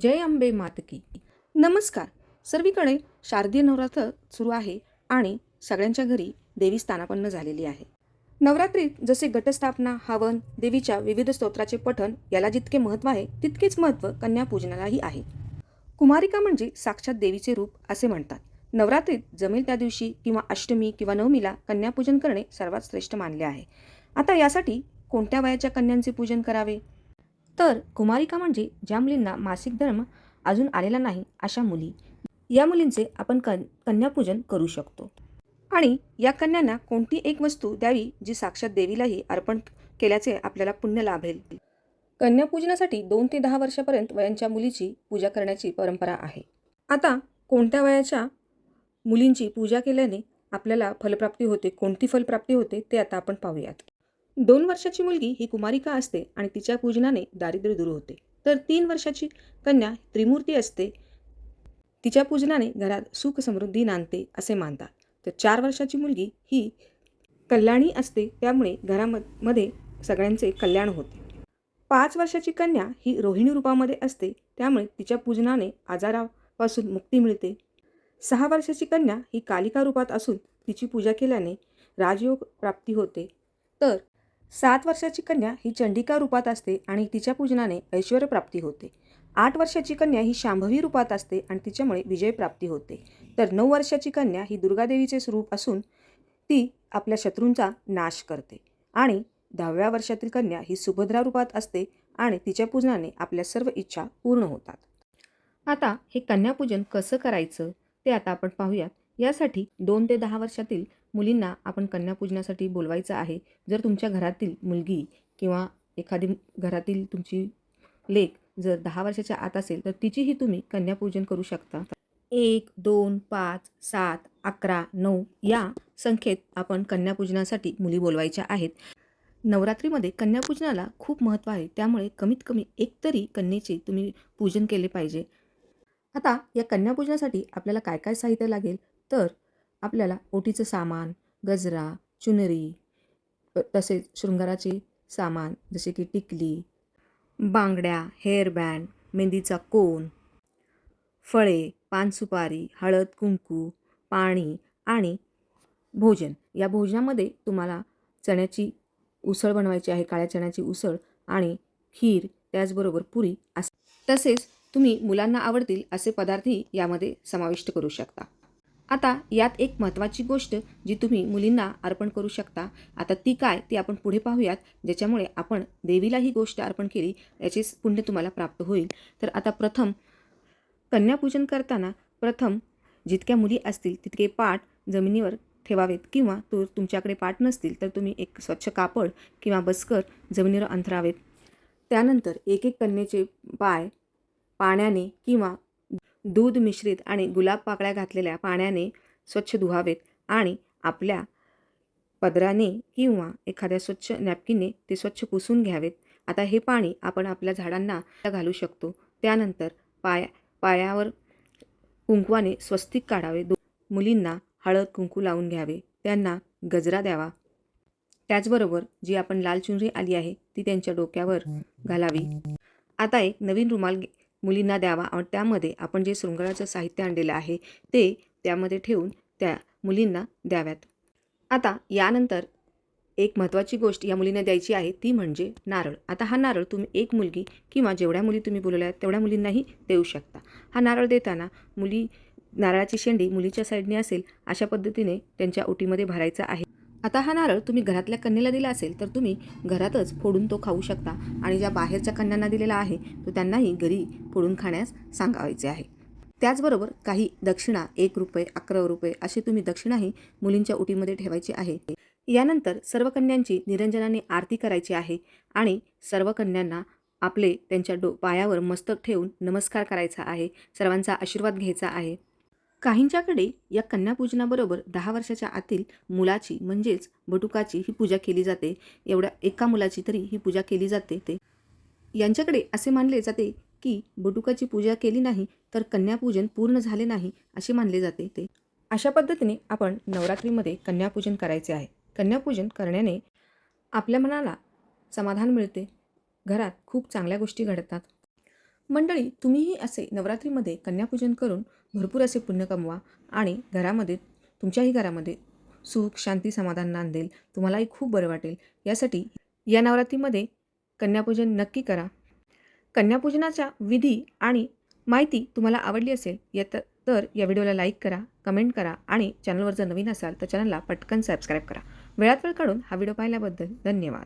जय अंबे मातकी नमस्कार. सर्वीकडे शारदीय नवरात्र सुरू आहे आणि सगळ्यांच्या घरी देवी स्थानापन्न झालेली आहे. नवरात्रीत जसे घटस्थापना हवन देवीच्या विविध स्तोत्राचे पठण याला जितके महत्त्व आहे तितकेच महत्त्व कन्यापूजनालाही आहे. कुमारिका म्हणजे साक्षात देवीचे रूप असे म्हणतात. नवरात्रीत जमेल त्या दिवशी किंवा अष्टमी किंवा नवमीला कन्यापूजन करणे सर्वात श्रेष्ठ मानले आहे. आता यासाठी कोणत्या वयाच्या कन्यांचे पूजन करावे? तर कुमारिका म्हणजे ज्या मुलींना मासिक धर्म अजून आलेला नाही अशा मुली. या मुलींचे आपण कन कन्यापूजन करू शकतो. आणि या कन्यांना कोणती एक वस्तू द्यावी जी साक्षात देवीलाही अर्पण केल्याचे आपल्याला पुण्य लाभेल? कन्यापूजनासाठी दोन ते दहा वर्षापर्यंत वयांच्या मुलीची पूजा करण्याची परंपरा आहे. आता कोणत्या वयाच्या मुलींची पूजा केल्याने आपल्याला फलप्राप्ती होते कोणती फलप्राप्ती होते ते आता आपण पाहूयात. दोन वर्षाची मुलगी ही कुमारिका असते आणि तिच्या पूजनाने दारिद्र्य दूर होते. तर तीन वर्षाची कन्या त्रिमूर्ती असते. तिच्या पूजनाने घरात सुख समृद्धी नांदते असे मानतात. तर चार वर्षाची मुलगी ही कल्याणी असते. त्यामुळे घरामध्ये सगळ्यांचे कल्याण होते. पाच वर्षाची कन्या ही रोहिणी रूपामध्ये असते. त्यामुळे तिच्या पूजनाने आजारापासून मुक्ती मिळते. सहा वर्षाची कन्या ही कालिका रूपात असून तिची पूजा केल्याने राजयोग प्राप्ती होते. तर सात वर्षाची कन्या ही चंडिका रूपात असते आणि तिच्या पूजनाने ऐश्वर प्राप्ती होते. आठ वर्षाची कन्या ही शांभवी रूपात असते आणि तिच्यामुळे विजय प्राप्ती होते. तर नऊ वर्षाची कन्या ही दुर्गादेवीचे स्वरूप असून ती आपल्या शत्रूंचा नाश करते. आणि दहाव्या वर्षातील कन्या ही सुभद्रा रूपात असते आणि तिच्या पूजनाने आपल्या सर्व इच्छा पूर्ण होतात. आता हे कन्यापूजन कसं करायचं? ते आता आपण पाहूयात. यासाठी दोन ते दहा वर्षातील मुलींना आपण कन्यापूजनासाठी बोलवायचं आहे. जर तुमच्या घरातील मुलगी किंवा एखादी घरातील तुमची लेख जर दहा वर्षाच्या आत असेल तर तिचीही तुम्ही कन्यापूजन करू शकता. एक दोन पाच सात अकरा नऊ या संख्येत आपण कन्यापूजनासाठी मुली बोलवायच्या आहेत. नवरात्रीमध्ये कन्यापूजनाला खूप महत्त्व आहे. त्यामुळे कमीत कमी एक तरी कन्येचे तुम्ही पूजन केले पाहिजे. आता या कन्यापूजनासाठी आपल्याला काय काय साहित्य लागेल? तर आपल्याला ओटीचं सामान गजरा चुनरी तसेच शृंगाराचे सामान जसे की टिकली बांगड्या हेअरबँड मेहंदीचा कोन फळे पानसुपारी हळद कुंकू पाणी आणि भोजन. या भोजनामध्ये तुम्हाला चण्याची उसळ बनवायची आहे काळ्या चण्याची उसळ आणि खीर त्याचबरोबर पुरी अस तसेच तुम्ही मुलांना आवडतील असे पदार्थही यामध्ये समाविष्ट करू शकता. आता यात एक महत्त्वाची गोष्ट जी तुम्ही मुलींना अर्पण करू शकता. आता ती काय ती आपण पुढे पाहूयात. ज्याच्यामुळे आपण देवीला ही गोष्ट अर्पण केली याचे पुण्य तुम्हाला प्राप्त होईल. तर आता प्रथम कन्यापूजन करताना प्रथम जितक्या मुली असतील तितके पाठ जमिनीवर ठेवावेत किंवा तो तुमच्याकडे पाठ नसतील तर तुम्ही एक स्वच्छ कापड किंवा बसकर जमिनीवर अंथरावेत. त्यानंतर एक एक कन्येचे पाय पाण्याने किंवा दूध मिश्रित आणि गुलाब पाकळ्या घातलेल्या पाण्याने स्वच्छ धुवावेत आणि आपल्या पदराने किंवा एखाद्या स्वच्छ नॅपकिनने ते स्वच्छ पुसून घ्यावेत. आता हे पाणी आपण आपल्या झाडांना घालू शकतो. त्यानंतर पाया पायावर कुंकवाने स्वस्तिक काढावे. दो मुलींना हळद कुंकू लावून घ्यावे. त्यांना गजरा द्यावा. त्याचबरोबर जी आपण लाल चुनरी आली आहे ती त्यांच्या डोक्यावर घालावी. आता एक नवीन रुमाल मुलींना द्यावा. आणि त्यामध्ये आपण जे शृंगाराचं साहित्य आणलेलं आहे ते त्यामध्ये ठेवून त्या मुलींना द्याव्यात. आता यानंतर एक महत्त्वाची गोष्ट या मुलींना द्यायची आहे ती म्हणजे नारळ. आता हा नारळ तुम्ही एक मुलगी किंवा जेवढ्या मुली तुम्ही बोलवल्या आहेत तेवढ्या मुलींनाही देऊ शकता. हा नारळ देताना मुली नारळाची शेंडी मुलीच्या साईडने असेल अशा पद्धतीने त्यांच्या ओटीमध्ये भरायचा आहे. आता हा नारळ तुम्ही घरातल्या कन्येला दिला असेल तर तुम्ही घरातच फोडून तो खाऊ शकता. आणि ज्या बाहेरच्या कन्यांना दिलेला आहे तो त्यांनाही घरी फोडून खाण्यास सांगावायचे आहे. त्याचबरोबर काही दक्षिणा एक रुपये अकरा रुपये असे तुम्ही दक्षिणाही मुलींच्या उटीमध्ये ठेवायची आहे. यानंतर सर्व कन्यांची निरंजनाने आरती करायची आहे आणि सर्व कन्यांना आपले त्यांच्या डो पायावर मस्तक ठेवून नमस्कार करायचा आहे. सर्वांचा आशीर्वाद घ्यायचा आहे. काहींच्याकडे या कन्यापूजनाबरोबर दहा वर्षाच्या आतील मुलाची म्हणजेच बटुकाची ही पूजा केली जाते. एवढ्या एका मुलाची तरी ही पूजा केली जाते ते. यांच्याकडे असे मानले जाते की बटुकाची पूजा केली नाही तर कन्यापूजन पूर्ण झाले नाही असे मानले जाते ते. अशा पद्धतीने आपण नवरात्रीमध्ये कन्यापूजन करायचे आहे. कन्यापूजन करण्याने आपल्या मनाला समाधान मिळते. घरात खूप चांगल्या गोष्टी घडतात. मंडळी तुम्हीही असे नवरात्रीमध्ये कन्यापूजन करून भरपूर असे पुण्य कमवा आणि घरामध्ये तुमच्याही घरामध्ये सुख शांती समाधान नांदेल. तुम्हालाही खूप बरं वाटेल. यासाठी या नवरात्रीमध्ये कन्यापूजन नक्की करा. कन्यापूजनाच्या विधी आणि माहिती तुम्हाला आवडली असेल या तर या व्हिडिओला लाईक करा कमेंट करा आणि चॅनलवर जर नवीन असाल तर चॅनलला पटकन सबस्क्राईब करा. वेळात वेळ काढून हा व्हिडिओ पाहिल्याबद्दल धन्यवाद.